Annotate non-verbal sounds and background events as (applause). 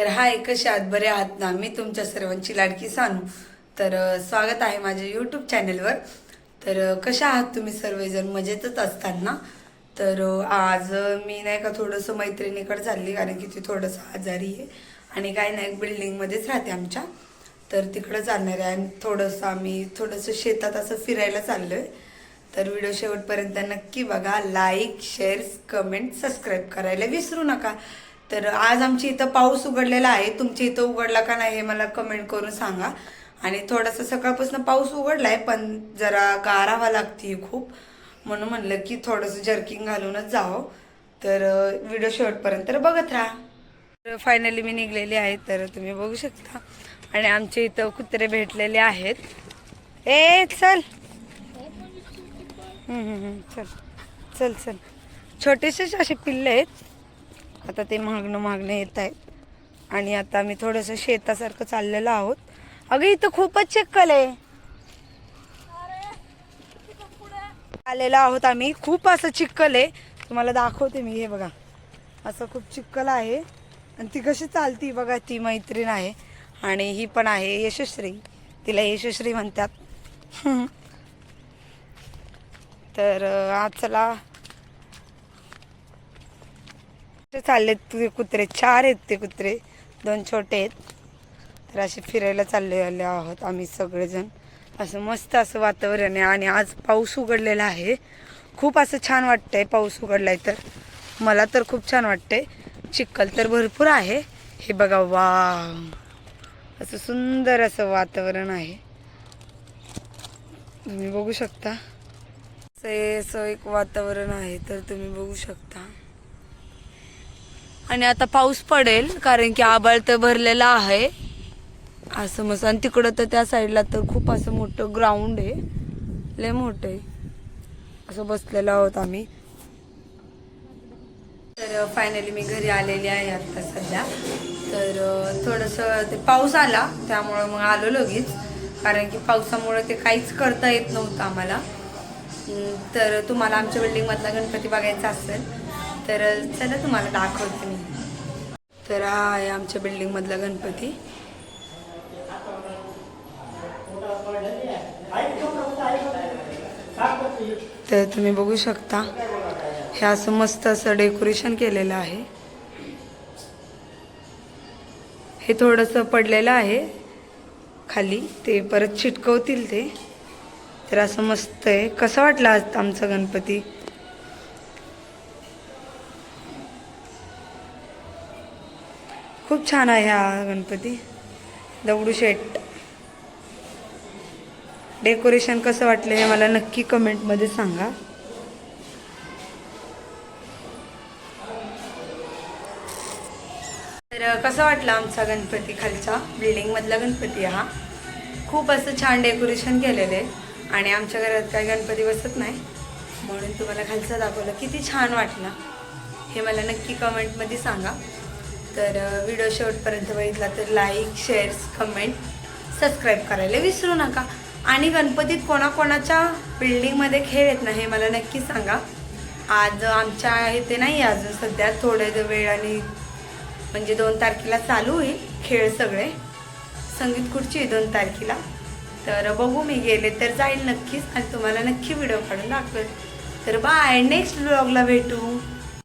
तर हा कसे आहात बरे आहात ना मी तुमच्या सर्वांची लाडकी सानू. तर स्वागत आहे माझ्या यूट्यूब चॅनलवर तर कशा आहात तुम्ही सर्वजण? मजेतच असताना. तर आज मी नाही का थोडंसं मैत्रिणीकडे चालली कारण की ती थोडंसं आजारी आहे. आणि काय नाही बिल्डिंगमध्येच राहते आमच्या. तर तिकडं चालणार आहे. आणि थोडंसं आम्ही थोडंसं शेतात असं फिरायला चाललो आहे तर व्हिडिओ शेवटपर्यंत नक्की बघा. लाईक शेअर्स कमेंट सबस्क्राईब करायला विसरू नका. तर आज आमची इथं पाऊस उघडलेला आहे. तुमच्या इथं उघडला का नाही हे मला कमेंट करून सांगा. आणि थोडासा सकाळपासून पाऊस उघडलाय पण जरा गारावा लागते खूप. म्हणून म्हणलं की थोडंसं जर्किंग घालूनच जावं. तर व्हिडिओ शेवटपर्यंत तर बघत राहा. तर फायनली मी निघलेली आहे तर तुम्ही बघू शकता. आणि आमच्या इथं कुत्रे भेटलेले आहेत. ए चल. हम्म, हम्म, चल. चल चल. छोटेसेच असे पिल्ले आहेत. आता ते मागणं मागणं येत आहेत. आणि आता मी थोडंसं शेतासारखं चाललेलो आहोत. अगं इथं खूपच चिक्कल आहे. आलेलो आहोत आम्ही. खूप असं चिक्कल आहे. तुम्हाला दाखवते मी हे बघा. असं खूप चिक्कल आहे. आणि ती कशी चालती बघा ती मैत्रीण आहे. आणि ही पण आहे यशस्वी तिला यशस्वी म्हणतात. (laughs) तर आज चला ते चाललेत ते कुत्रे चार आहेत ते कुत्रे दोन छोटे आहेत. तर असे फिरायला चालले आले आहोत आम्ही सगळेजण. असं मस्त असं वातावरण आहे आणि आज पाऊस उघडलेला आहे. खूप असं छान वाटतंय पाऊस उघडलाय तर. मला तर खूप छान वाटतंय. चिखल तर भरपूर आहे. हे बघा वा असं सुंदर असं वातावरण आहे. तुम्ही बघू शकता. असं एक वातावरण आहे तर तुम्ही बघू शकता. आणि आता पाऊस पडेल कारण की आबाळ तर भरलेला आहे. असं मस्त. आणि तिकडं तर त्या साईडला तर खूप असं मोठं ग्राउंड आहे. लय मोठं आहे. असं बसलेलो आहोत आम्ही. तर फायनली मी घरी आलेली आहे आता सध्या. तर थोडंसं ते पाऊस आला त्यामुळं मग आलो लगेच. कारण की पावसामुळे ते काहीच करता येत नव्हतं आम्हाला. तर तुम्हाला आमच्या बिल्डिंगमधला गणपती बघायचा असेल तर चला तुम्हाला दाखवते मी. तर हा आहे आमच्या बिल्डिंगमधला गणपती. तर तुम्ही बघू शकता हे असं मस्त असं डेकोरेशन केलेलं आहे. हे थोडंसं पडलेलं आहे खाली ते परत चिटकवतील ते. तर असं मस्त आहे. कसं वाटलं आज आमचा गणपती? खूप छान आहे हा गणपती. दगडूशेठ डेकोरेशन कसं वाटलं हे मला नक्की कमेंटमध्ये सांगा. तर कसं वाटलं आमचा गणपती खालचा? बिल्डिंगमधला गणपती आहे हा. खूप असं छान डेकोरेशन केलेलं आहे. आणि आमच्या घरात काय गणपती बसत नाही. म्हणून तुम्हाला खालचा दाखवलं. किती छान वाटला. हे मला नक्की कमेंटमध्ये सांगा. तर व्हिडिओ शेवटपर्यंत बघितला तर लाईक शेअर्स कमेंट सबस्क्राईब करायला विसरू नका. आणि गणपतीत कोणाकोणाच्या बिल्डिंगमध्ये खेळ येत नाही हे मला नक्की सांगा. आज आमच्या इथे नाही आहे अजून सध्या थोड्या वेळाने म्हणजे दोन तारखेला चालू होईल खेळ सगळे. संगीत खुर्ची आहे दोन तारखेला. तर बघू मी गेले तर जाईल नक्कीच. आणि तुम्हाला नक्की व्हिडिओ काढून दाखवेल. तर बाय नेक्स्ट ब्लॉगला भेटू.